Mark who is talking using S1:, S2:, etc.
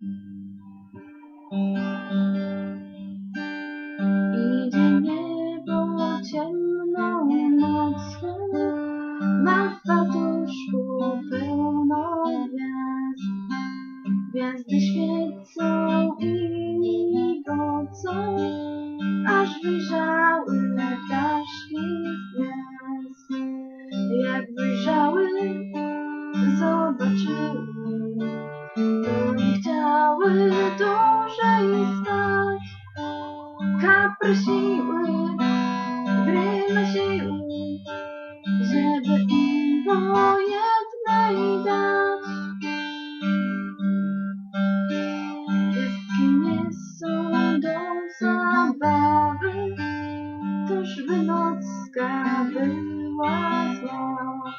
S1: Idzie niebo ciemną nocą, ma w fartuszku pełno gwiazd. Gwiazdy świecą i migocą, aż wyjrzały ptaszki z gwiazd. Jak wyjrzały, zobaczyły, chciały dłużej spać. Kaprosiły, grymasiły, żeby im po jednej dać. Nie są do zabawy, toż by nocka była zła.